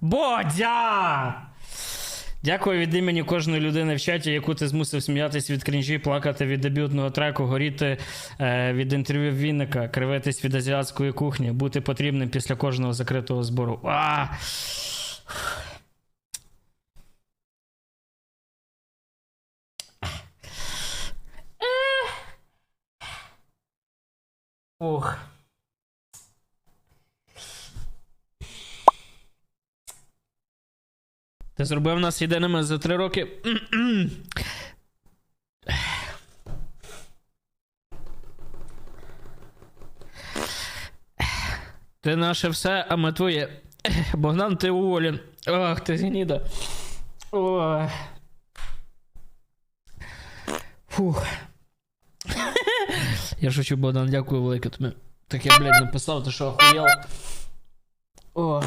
Бодя! Дякую від імені кожної людини в чаті, яку ти змусив сміятись від крінжі, плакати від дебютного треку, горіти е, від інтерв'ю Вінника, кривитись від азіатської кухні, бути потрібним після кожного закритого збору. А! Ох. Ти зробив нас єдиними за три роки. Ти наше все, а ми твоє. Богдан, ти уволен. Ох, ти гніда. Ох. Фух. Я шучу, Богдан, дякую велике тобі. Так я, блядь, написав, ти що охуєл? Ох.